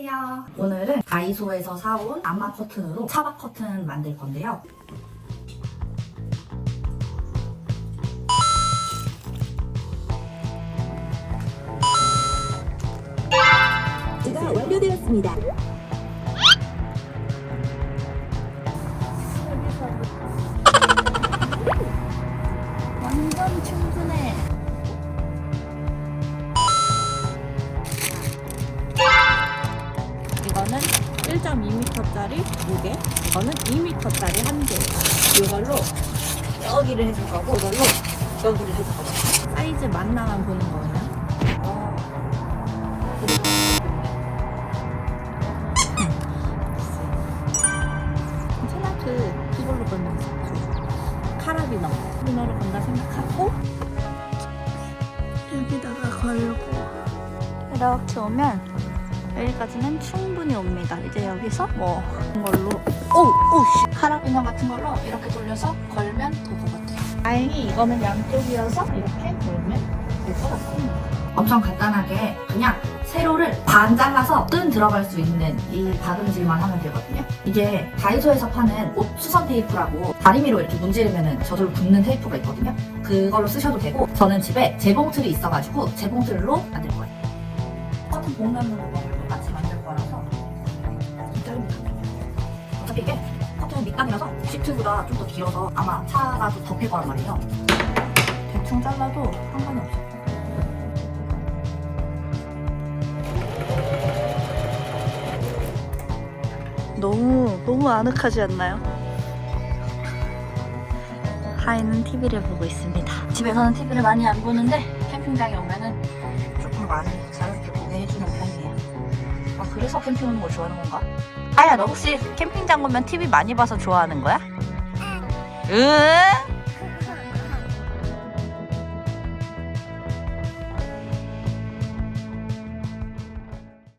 안녕하세요. 오늘은 다이소에서 사온 암막 커튼으로 차박 커튼 만들 건데요. 가 완료되었습니다. 완전 충분해. 1.2m짜리 두 개, 이거는 2m짜리 한 개. 이걸로 여기를 해줄 거고, 이걸로 여기를 해줄 거고. 사이즈 만나만 보는 거예요. 돼. 카라비너. 카라비너로 건다 생각하고 여기다가 걸고 이렇게 오면 여기까지는 충분히 옵니다. 이제 여기서 뭐 이걸로 오오씨 카라비너 같은 걸로 이렇게 돌려서 걸면 될것 같아요. 다행히 이거는 양쪽이어서 이렇게 걸면 될 것 같습니다. 엄청 간단하게 그냥 세로를 반 잘라서 끈 들어갈 수 있는 이 박음질만 하면 되거든요. 이게 다이소에서 파는 옷 수선 테이프라고 다리미로 이렇게 문지르면 저절로 붙는 테이프가 있거든요. 그걸로 쓰셔도 되고 저는 집에 재봉틀이 있어가지고 재봉틀로 만들 거예요. 커튼 복납으로 똑같이 만들 거라서 돼요. 어차피 이게 커튼 밑단이라서 시트보다 좀 더 길어서 아마 차가 좀 덮일 거란 말이에요. 대충 잘라도 상관이 없어요. 너무 너무 아늑하지 않나요? 하이는 TV를 보고 있습니다. 집에서는 TV를 많이 안 보는데 캠핑장에 오면은 조금 많이 보게 해주는 편이에요. 아, 그래서 캠핑 오는 걸 좋아하는 건가? 아야 너 혹시 캠핑장 오면 TV 많이 봐서 좋아하는 거야? 응.